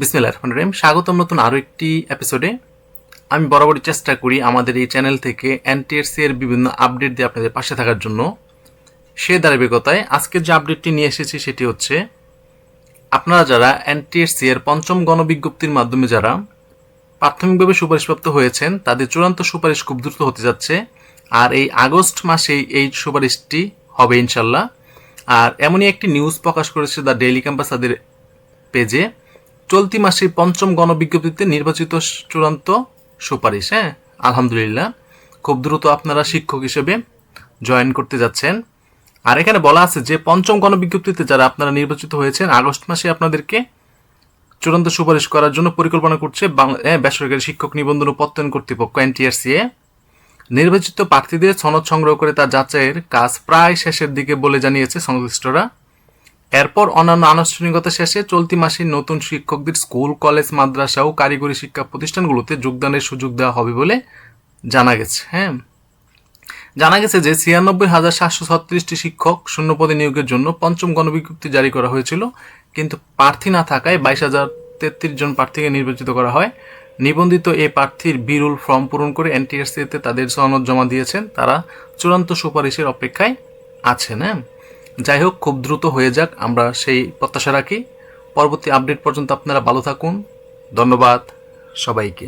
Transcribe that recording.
বিসমিল্লাহ রহমান রহিম। স্বাগতম নতুন আরও একটি এপিসোডে আমি বরাবরই চেষ্টা করি আমাদের এই চ্যানেল থেকে এনটিএসসি এর বিভিন্ন আপডেট দিয়ে আপনাদের পাশে থাকার জন্য। সে ধারাবাহিকতায় আজকের যে আপডেটটি নিয়ে এসেছি সেটি হচ্ছে, আপনারা যারা এনটিএসসি এর পঞ্চম গণবিজ্ঞপ্তির মাধ্যমে যারা প্রাথমিকভাবে সুপারিশপ্রাপ্ত হয়েছেন, তাদের চূড়ান্ত সুপারিশ খুব দ্রুত হতে যাচ্ছে। আর এই আগস্ট মাসেই এই সুপারিশটি হবে ইনশাল্লাহ আর এমনই একটি নিউজ প্রকাশ করেছে দ্য ডেইলি ক্যাম্পাস তাদের পেজে চলতি মাসে পঞ্চম গণবিজ্ঞপ্তিতে নির্বাচিত চূড়ান্ত সুপারিশ হ্যাঁ? আলহামদুলিল্লাহ। খুব দ্রুত আপনারা শিক্ষক হিসেবে জয়েন করতে যাচ্ছেন। আর এখানে বলা আছে যে, পঞ্চম গণবিজ্ঞপ্তিতে যারা আপনারা নির্বাচিত হয়েছেন, আগস্ট মাসে আপনাদেরকে চূড়ান্ত সুপারিশ করার জন্য পরিকল্পনা করছে বেসরকারি শিক্ষক নিবন্ধন ও প্রত্যয়ন কর্তৃপক্ষ এনটিআরসিএ নির্বাচিত প্রার্থীদের সনদ সংগ্রহ করে তার যাচাইয়ের কাজ প্রায় শেষের দিকে বলে জানিয়েছে সংশ্লিষ্টরা। এরপর অন্যান্য আনুষ্ঠানিকতা শেষে চলতি মাসে নতুন শিক্ষকদের স্কুল, কলেজ, মাদ্রাসা ও কারিগরি শিক্ষা প্রতিষ্ঠানগুলোতে যোগদানের সুযোগ দেওয়া হবে বলে জানা গেছে হ্যাঁ। জানা গেছে যে ছিয়ানব্বই হাজার সাতশো ছত্রিশটি শিক্ষক শূন্যপদে নিয়োগের জন্য পঞ্চম গণবিজ্ঞপ্তি জারি করা হয়েছিল, কিন্তু প্রার্থী না থাকায় বাইশ হাজার তেত্রিশ জন প্রার্থীকে নির্বাচিত করা হয়। নিবন্ধিত এ প্রার্থীর বিরুল ফর্ম পূরণ করে এনটিএসসিতে তাদের সনদ জমা দিয়েছেন। তারা চূড়ান্ত সুপারিশের অপেক্ষায় আছেন হ্যাঁ। যাই হোক খুব দ্রুত হয়ে যাক, আমরা সেই প্রত্যাশা রাখি। পরবর্তী আপডেট পর্যন্ত আপনারা ভালো থাকুন। ধন্যবাদ সবাইকে।